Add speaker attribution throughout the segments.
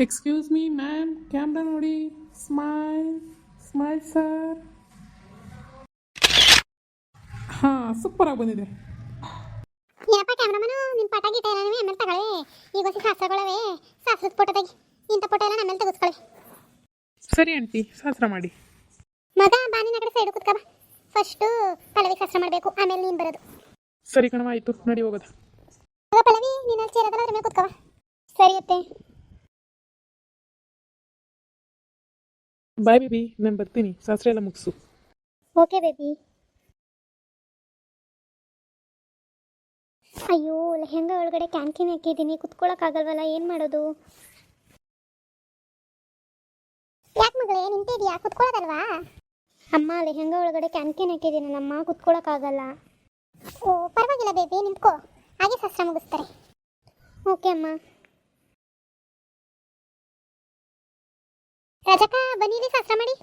Speaker 1: Excuse me ma'am camera ನೋಡಿ smile smile sir ಹಾಂ ಸೂಪರಾಗಿ ಬಂದಿದೆ.
Speaker 2: ಏನಪ್ಪ ಕ್ಯಾಮ್ರಾಮನು ನಿನ್ನ ಪಟ ಗೀಟ ಎಲ್ಲ ಆಮೇಲೆ ತಗೊಳ್ಳಿ. ಈಗ ಹೊಸ ಸಾಸಗಳವೆ ಸಾಸದ ಫೋಟೋ ತೆಗಿ. ಇಂಥ ಫೋಟೋ ಎಲ್ಲ ನಮ್ಮೇಲೆ ತೆಗೆಸ್ಕೊಳ್ಳಿ.
Speaker 1: ಸರಿ ಆಂಟಿ ಶಾಸ್ತ್ರ ಮಾಡಿ.
Speaker 2: ಮಗ ಬಾನಿನ ಕಡೆ ಸೈಡ್ ಕುತ್ಕ ಬಾ. ಫಸ್ಟು ಪಲ್ಲವಿ ಶಾಸ್ತ್ರ ಮಾಡಬೇಕು ಆಮೇಲೆ ನೀನು ಬರೋದು.
Speaker 1: ಸರಿ ಕಣವ ಆಯಿತು. ನಡಿ ಹೋಗೋದು.
Speaker 2: ಮಗ ಪಲ್ಲವಿ ನೀನು ಸೇರೋದಲ್ಲ ಅದ್ರ ಮೇಲೆ ಕುತ್ಕವ ಸರಿ ಅತ್ತೆ.
Speaker 1: ಬಾಯ್ ಬೇಬಿ ನಾನು ಬರ್ತೀನಿ ಶಾಸ್ತ್ರ ಎಲ್ಲ ಮುಗಿಸು
Speaker 2: ಓಕೆ ಬೇಬಿ ಅಯ್ಯೋ, ಲೆಹಂಗ ಒಳಗಡೆ ಕ್ಯಾನ್ಕಿನ್ ಹಾಕಿದ್ದೀನಿ. ಕುತ್ಕೊಳ್ಳೋಕ್ಕಾಗಲ್ವಲ್ಲ ಏನು ಮಾಡೋದು? ಯಾಕೆ ಮಗಳೇ ನಿಂತಿದ್ಯಾ ಕುತ್ಕೊಳ್ಳೋದಲ್ವಾ? ಅಮ್ಮ, ಲೆಹಂಗಾ ಒಳಗಡೆ ಕ್ಯಾನ್ಕಿನ್ ಹಾಕಿದ್ದೀನಲ್ಲಮ್ಮ ಕುತ್ಕೊಳ್ಳೋಕ್ಕಾಗಲ್ಲ ಓ, ಪರವಾಗಿಲ್ಲ ಬೇಬಿ ನಿಂತ್ಕೋ. ಹಾಗೆ ಶಾಸ್ತ್ರ ಮುಗಿಸ್ತಾರೆ. ಓಕೆ ಅಮ್ಮ. ರಜಕ ಬನ್ನಿ ಶಾಸ್ತ್ರ ಮಾಡಿ.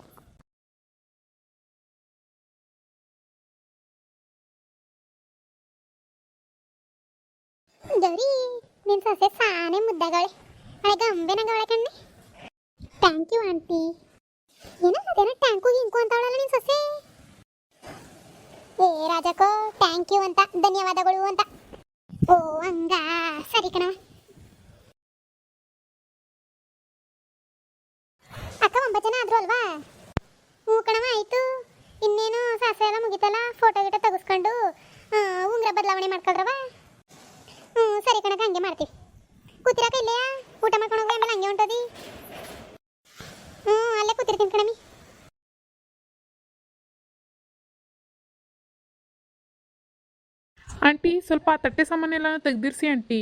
Speaker 2: ಗೌರಿ, ನಿನ್ ಸೊಸೆ ಸಾನೆ ಮುದ್ದಾಗವಳೆ. ಅವಳೆ ಗಂಬೆನಾಗವಳೆ ಕಣ್ಣೆ. ಥ್ಯಾಂಕ್ ಯು ಆಂಟಿ ಏನೋ ಅದೇನೋ ಟ್ಯಾಂಕು ಗಿಂಕು ಅಂತಾವಳಲ್ಲ ನಿನ್ ಸೊಸೆ. ಏ ರಾಜಕೋ ಥ್ಯಾಂಕ್ ಯು ಅಂತ, ಧನ್ಯವಾದಗಳು ಅಂತ ಓ ಹಂಗ ಸರಿ ಕಣವ ಅಕ್ಕ ಒಂಬತ್ತು ಜನ ಆದ್ರು ಅಲ್ವಾ ಹ್ಞೂ ಕಣವ ಆಯ್ತು ಇನ್ನೇನು ಸಾಸೆ ಎಲ್ಲ ಮುಗಿತಲ್ಲ ಫೋಟೋ ಗಿಟೋ ತೆಗೆಸ್ಕೊಂಡು ಆ, ಉಂಗುರ ಬದಲಾವಣೆ ಮಾಡ್ಕೊಳ್ರವ ಹ್ಞೂ ಸರಿ ಕಣಕ ಹಂಗೆ ಮಾಡ್ತೀವಿ ಕೂತಿರಾಕ ಇಲ್ಲೆಯಾ ಊಟ ಮಾಡ್ಕೊಂಡು ಹೋಗಿ ಆಮೇಲೆ ಹಂಗೆ ಹೊಂಟೋದಿ. ಹ್ಞೂ ಅಲ್ಲೇ ಕೂತಿರ್ತೀನಿ ಕಣಮಿ
Speaker 1: ಆಂಟಿ ಸ್ವಲ್ಪ ತಟ್ಟೆ ಸಾಮಾನೆಲ್ಲ ತೆಗ್ದಿರ್ಸಿ ಆಂಟಿ.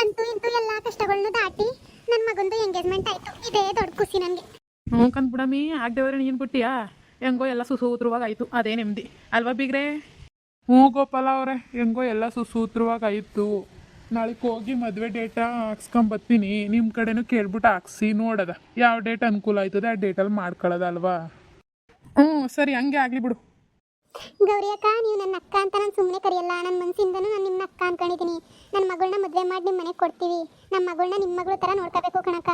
Speaker 2: ಅಂತೂ ಇಂತೂ ಎಲ್ಲ ಕಷ್ಟಗಳನ್ನ ದಾಟಿ ನನ್ನ ಮಗಂದು ಎಂಗೇಜ್ಮೆಂಟ್ ಆಯ್ತು. ಇದೇ ದೊಡ್ಡ ಖುಷಿ ನನಗೆ.
Speaker 1: ಹ್ಞೂ ಕಂದ್ ಬಿಡಮ್ಮಿ ಆಗ್ದೇವ್ರೆ ನೀನು ಬಿಟ್ಟಿಯಾ? ಹೆಂಗೋ ಎಲ್ಲ ಸುಸೂತ್ರವಾಗಿ ಆಯಿತು. ಅದೇ ನೆಮ್ಮದಿ. ಅಲ್ವಾ ಬಿಗ್ರೆ? ಹ್ಞೂ ಗೋಪಾಲ ಅವರೇ, ಹೆಂಗೋ ಎಲ್ಲ ಸುಸೂತ್ರವಾಗಿ ಆಯಿತು. ನಾಳೆಗೆ ಹೋಗಿ ಮದುವೆ ಡೇಟ ಹಾಕ್ಸ್ಕೊಂಬತ್ತೀನಿ ನಿಮ್ಮ ಕಡೆನೂ ಕೇಳ್ಬಿಟ್ಟು ಹಾಕ್ಸಿ ನೋಡದ. ಯಾವ ಡೇಟ್ ಅನುಕೂಲ ಆಯ್ತದೆ ಆ ಡೇಟಲ್ಲಿ ಮಾಡ್ಕೊಳ್ಳೋದ ಅಲ್ವಾ? ಹ್ಞೂ, ಸರಿ, ಹಂಗೆ ಆಗಲಿ ಬಿಡು.
Speaker 2: ಗೌರಿ ಅಕ್ಕ, ನೀವು ನನ್ನ ಅಕ್ಕ ಅಂತ ನಾನು ಸುಮ್ಮನೆ ಕರೆಯಲ್ಲ. ನನ್ನ ಮನಸ್ಸಿಂದನೂ ನಾನು ನಿಮ್ಮ ಅಕ್ಕ ಅನ್ಕೊಂಡಿದ್ದೀನಿ ನನ್ನ ಮಗಳನ್ನ ಮದುವೆ ಮಾಡಿ ನಿಮ್ಮ ಮನೆಗೆ ಕೊಡ್ತೀವಿ. ನಮ್ಮ ಮಗಳನ್ನ ನಿಮ್ಮ ಮಗಳ ಥರ ನೋಡ್ಕೋಬೇಕು ಕಣಕ್ಕ.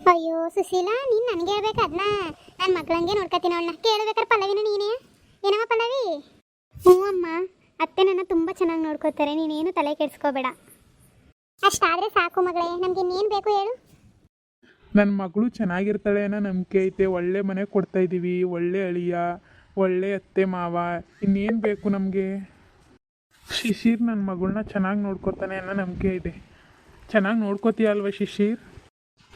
Speaker 2: ಅಯ್ಯೋ, ಸುಶೀಲಾ, ನೀನು ನನಗೆ ಹೇಳ್ಬೇಕು ಅದನ್ನ ನನ್ನ ಮಗಳಂಗೆ ನೋಡ್ಕೊತೀನಿ ಅವಳನ್ನ. ಕೇಳಬೇಕಾದ್ರೆ ಪಲ್ಲವಿನ ನೀನೇ? ಏನಮ್ಮ ಪಲ್ಲವಿ? ಹ್ಞೂ ಅಮ್ಮ. ಅತ್ತೆ ನನ್ನ ತುಂಬ ಚೆನ್ನಾಗಿ ನೋಡ್ಕೋತಾರೆ ನೀನೇನು ತಲೆ ಕೆಡಿಸ್ಕೋಬೇಡ. ಅಷ್ಟಾದರೆ ಸಾಕು ಮಗಳೇ. ನಮ್ಗೆ ಇನ್ನೇನು ಬೇಕು ಹೇಳು?
Speaker 1: ನನ್ನ ಮಗಳು ಚೆನ್ನಾಗಿರ್ತಾಳೆ ಅನ್ನೋ ನಂಬಿಕೆ ಐತೆ. ಒಳ್ಳೆ ಮನೆ ಕೊಡ್ತಾ ಇದ್ದೀವಿ ಒಳ್ಳೆ ಅಳಿಯ, ಒಳ್ಳೆ ಅತ್ತೆ ಮಾವ. ಇನ್ನೇನು ಬೇಕು ನಮಗೆ? ಶಿಶಿರ್ ನನ್ನ ಮಗಳನ್ನ ಚೆನ್ನಾಗಿ ನೋಡ್ಕೋತಾನೆ ಅನ್ನೋ ನಂಬಿಕೆ ಇದೆ. ಚೆನ್ನಾಗಿ ನೋಡ್ಕೋತೀಯ ಅಲ್ವಾ ಶಿಶಿರ್?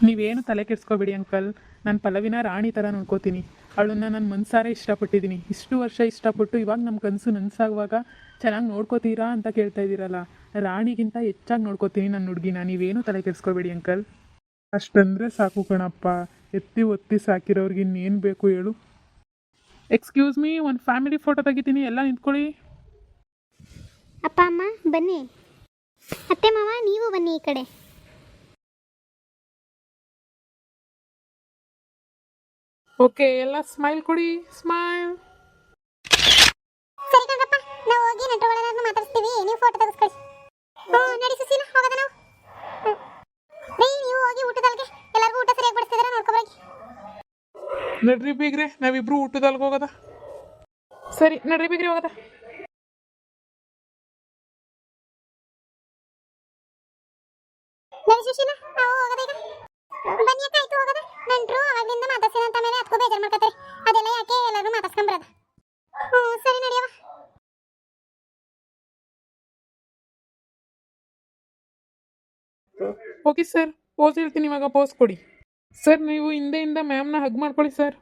Speaker 1: ನೀವೇನು ತಲೆ ಕೆಡಿಸ್ಕೋಬೇಡಿ ಅಂಕಲ್. ನಾನು ಪಲವಿನ ರಾಣಿ ಥರ ನೋಡ್ಕೋತೀನಿ. ಅವಳನ್ನ ನಾನು ಮನ್ಸಾರೆ ಇಷ್ಟಪಟ್ಟಿದ್ದೀನಿ. ಇಷ್ಟು ವರ್ಷ ಇಷ್ಟಪಟ್ಟು ಇವಾಗ ನಮ್ಮ ಕನಸು ನನಸಾಗುವಾಗ ಚೆನ್ನಾಗಿ ನೋಡ್ಕೋತೀರಾ ಅಂತ ಕೇಳ್ತಾ ಇದ್ದೀರಲ್ಲ. ರಾಣಿಗಿಂತ ಹೆಚ್ಚಾಗಿ ನೋಡ್ಕೋತೀನಿ ನನ್ನ ಹುಡುಗಿನ. ನೀವೇನು ತಲೆ ಕೆಡಿಸ್ಕೋಬೇಡಿ ಅಂಕಲ್. ಅಷ್ಟಂದ್ರೆ ಸಾಕು ಕಣಪ್ಪ. ಎತ್ತಿ ಒತ್ತಿ ಸಾಕಿರೋರ್ಗೆ ಇನ್ನೇನು ಬೇಕು ಹೇಳು. ಎಕ್ಸ್ಕ್ಯೂಸ್ ಮೀ ಒಂದು ಫ್ಯಾಮಿಲಿ ಫೋಟೋ ತೆಗಿತೀನಿ. ಎಲ್ಲ ನಿಂತ್ಕೊಳ್ಳಿ.
Speaker 2: ಅಪ್ಪ, ಅಮ್ಮ, ಬನ್ನಿ. ಅತ್ತೆ, ಮಾವ, ನೀವು ಬನ್ನಿ ಈ ಕಡೆ.
Speaker 1: ಓಕೆ ಎಲ್ಲ ಸ್ಮೈಲ್ ಕೊಡಿ ಸ್ಮೈಲ್
Speaker 2: ಸರಿ ಕಣಪ್ಪ ನಾವು ಹೋಗಿ ನಟವಾಳನ ಮಾತಾಡಿಸ್ತೀವಿ ನೀವು ಫೋಟೋ ತೆಗೆಸ್ಕೊಳ್ಳಿ. ಹ್ಞೂ ನಡಿ ಸುಶೀಲ ಹೋಗೋದ ನಾವು? ರೀ ನೀವು ಹೋಗಿ ಊಟದಲ್ಗೆ ಎಲ್ಲರಿಗೂ ಊಟ ಸರಿಯಾಗಿ ಬಡಿಸ್ತಿದ್ದೀರಾ? ನೋಡ್ಕೊಬರೋಗಿ
Speaker 1: ನಡ್ರಿ ಬೀಗ್ರೆ ನಾವಿಬ್ರು ಊಟದಲ್ಗೆ ಹೋಗೋದ. ಸರಿ ನಡ್ರಿ ಬೀಗ್ರೆ ಹೋಗೋದ.
Speaker 2: ನಡಿ ಸುಶೀಲ ನಾವು ಹೋಗೋದ ಈಗ ಬನ್ನಿ ಅಕ್ಕ ಆಯ್ತು ಹೋಗದ. ನಂಟ್ರು ಅವಾಗಿಂದ ಮಾತಾಡ್ಸಿದ ಅಂತ ಮೇಲೆ ಅದಕ್ಕೂ ಬೇಜಾರು ಮಾಡ್ಕತ್ತಾರೆ. ಅದೆಲ್ಲ ಯಾಕೆ ಎಲ್ಲರೂ ಮಾತಾಡ್ಸ್ಕೊಂಬರೋದ ಹ್ಞೂ ಸರಿ ನಡಿಯವ
Speaker 1: ಓಕೆ ಸರ್ ಪೋಸ್ ಹೇಳ್ತೀನಿ ಇವಾಗ ಪೋಸ್ ಕೊಡಿ. ಸರ್ ನೀವು ಹಿಂದೆಯಿಂದ ಮ್ಯಾಮ್ನ ಹಗ್ ಮಾಡ್ಕೊಳ್ಳಿ sir.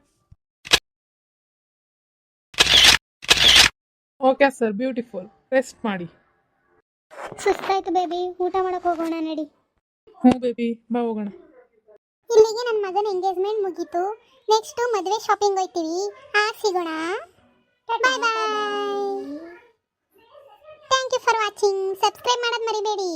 Speaker 1: Okay sir beautiful. Rest ಮಾಡಿ.
Speaker 2: ಸುಸ್ತಾಯ್ತು ಬೇಬಿ ಊಟ ಮಾಡಕ್ ಹೋಗೋಣ ನಡಿ.
Speaker 1: ಹ್ಞೂ ಬೇಬಿ ಬಾ ಹೋಗೋಣ.
Speaker 2: ಇಲ್ಲಿಗೆ ನನ್ನ ಮಗನ ಎಂಗೇಜ್ಮೆಂಟ್ ಮುಗೀತು. ನೆಕ್ಸ್ಟ್ ಮದುವೆ ಶಾಪಿಂಗ್ ಹೋಯ್ತೀವಿ. ಆಗ ಸಿಗೋಣ. Bye bye thank you for watching subscribe ಮಾಡೋದು ಮರಿಬೇಡಿ.